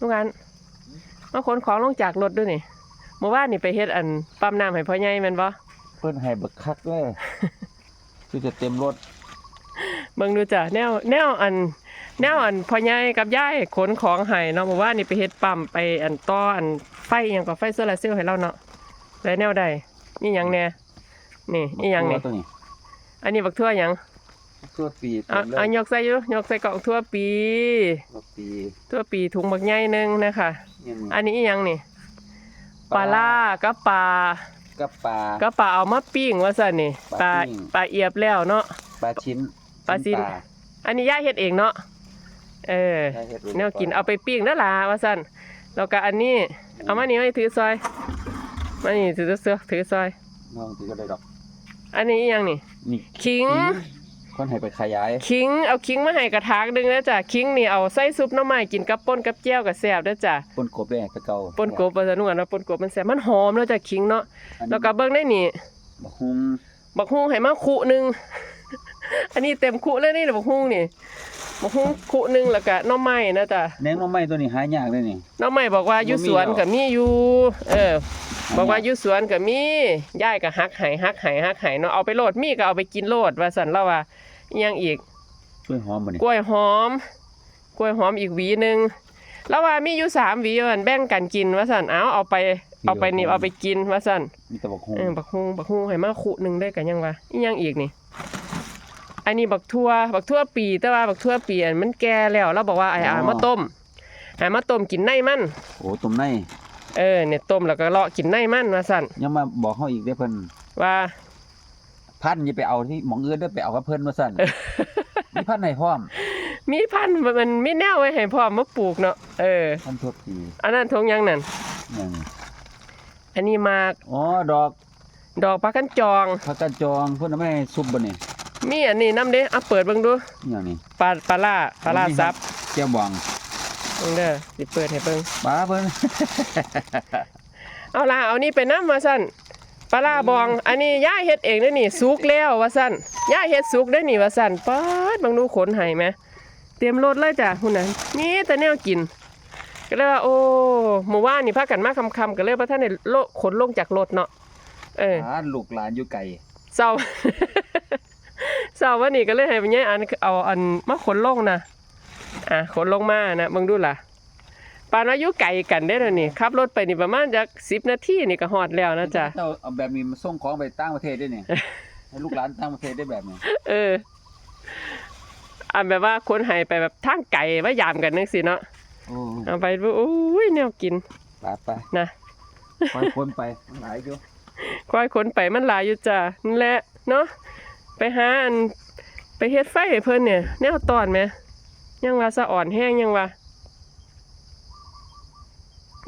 ลูกอันมาขนของลงจากรถด้วยนี่เมื่อวานนี่ไปเฮ็ดอันปั๊มน้ำให้พ่อใหญ่แม่นบ่เพิ่นให้บักคักเลยคือจะเต็มรถเบิ่งดูจ้ะแนวแนวอัน แนวอันพ่อใหญ่กับยายขนของให้เนาะเมื่อวานนี่ไปเฮ็ดปั๊มไปอันต่ออันไฟอิหยังก็ไฟโซลาร์เซลล์ให้เราเนาะได้แนวใดนี่หยังแน่นี่อีหยังนี่ตัวนี้อันนี้บักทั่วหยัง ตัวปีเอาเต็มเลยเอายกใส่อยู่ยกใส่กล่องทั่วปีตัวปีทั่วปีถุงบักใหญ่หนึงนะคะยังอันนี้อีหยังนี่ปลาล่ากับปลากับปลาก็ปลาเอามาปิ้งว่าซั่นนี่ปปลาลาปิ้ง ปลาเอียบแล้วเนาะ ปลาชิ้นปลาชิ้น อันนี้ย่าเฮ็ดเองเนาะเออ ได้เฮ็ดไว้แนวกินเอาไปปิ้งนั่นล่ะว่าซั่นแล้วก็อันนี้เอามานี่มาถือซอยมานี่ถือเสือถือซอย น้องถือก็ได้ดอก อันนี้อีหยังนี่ นี่ขิง คนให้ไปขยายขิงเอาขิงมาให้กระถางหนึงนะจ้ะขิงนี่เอาใส่ซุปหน้ำไม้กินกับป่นกับแจ่วกับแซ่บเด้อจ้ะปนกบได้ตะเกาป่นกบว่าซั่นว่าเนาะป่นกบมันแซ่บมันหอมแล้วจ้ะขิงเนาะอันนี้แล้วก็เบิ่งได้นี่บักฮุงบักฮุ้งให้มาคุหนึงอันนี้เต็มคุเลยนี่บักฮุ้งนี่บักฮุ้งคุหนึงแล้วก็หน้ำไม้นะจ้ะแหนงหน้องไม้ตัวนี้หายากเลยนี่น้องใหม่บอกว่าอยู่สวนก็มีอยู่เออ บอกว่าอยู่สวนก็มียายก็ฮักไห้ฮักไห้ฮักไห้เนาะเอาไปโลดมีก็เอาไปกินโลดว่าสั่นเล่าว่าอิหยังอีกช่วยหอมบ่นี่กล้วยหอม กล้วยหอมอีกหวีหนึงแล้วว่ามีอยู่สามหวีว่าซั่นแบ่งกันกินว่าสั่นเอาเอาไปเอาไปนี่เอาไปกินว่าสั่นมีแต่บักฮุงเออบักฮุงบักฮุงให้มาคุหนึงได้กันยังวะอีหยังอีกนี่อันนี้บักทั่วบักทั่วปีแต่ว่าบักทั่วปีอันมันแก่แล้วเราบอกว่าไอ้อามาต้มให้มาต้มกินในมันโอ้ต้มใน เออเนี่ยต้มแล้วก็เลาะกินในมันว่าสั่นยังมาบอกเฮาอีกเด้อเพิ่นว่าพันอย่าไปเอาที่หมองอื่นเด้อไปเอากับเพิ่นว่าซั่นมีพันให้พร้อมมีพันธุ์มันมีแนวไว้ให้พ่อมาปลูกเนาะเออ พันทั่วปีอันนั้นทงยังนั่นอย่างอันนี้หมากอ๋อดอกดอกปลากันจอง ผักกาดจองเพิ่นเอามาให้ซุปบ่นี่มีอันนี้น้ำเด้เอาเปิดเบิ่งดูอหย่างนี้ปลาปลาล่าปลาล่าซับ แก้วบองเบิ่งเด้อสิเปิดให้เบิ่งปลาเพิ่น เอาล่ะเอานี่ไปน้ำมาสั่นปลาล่าบอง อันนี้ย่าเฮ็ดเองเด้อนี่สุกแล้วว่าสั่นย่าเฮ็ดสุกได้อนี่ว่าสั่นป๊าดบางดูขนให้ไหมเตรียมรถเลยจ้ะหุ่นน่ะมีแต่แนวกิน ก็เลยว่าโอ้เมื่อวานนี่พากันมาคำๆก็เลยว่าท่านได้โลขนลงจากรถเนาะเอออ่าลูกหลานอยู่ไกลเศร้า เศร้าวันนี้ก็เลยให้ไปเนี่ยอันเอาอันมาขนลงนะ อะขนลงมานะเบิ่งดูล่ะปานว่าอยู่ไกลกันได้อเลยวนี่ขับรถไปนี่ประมาณจัก10นาทีนี่ก็ฮอดแล้วนะจ๊ะเจ้าเอาแบบนี้มาส่งของไปต่างประเทศด้วยนี่ให้ลูกหลานต่างประเทศได้แบบนี้เอออันแบบว่าคนให้ไปแบบทางไกลว่ายามกันนึงสิเนาะโอ้เอาไปดูโอ้ยแนวกินไปไปนะปล่อยคนไปมันหลายอยู่ควายขนไปมันหลายอยู่จ้ะนั่นแหละเนาะไปหาอันไปเฮ็ดไฟให้เพิ่นเนี่ยแนวตอนไหม ยังว่าสะอ่อนแห้งยังว่า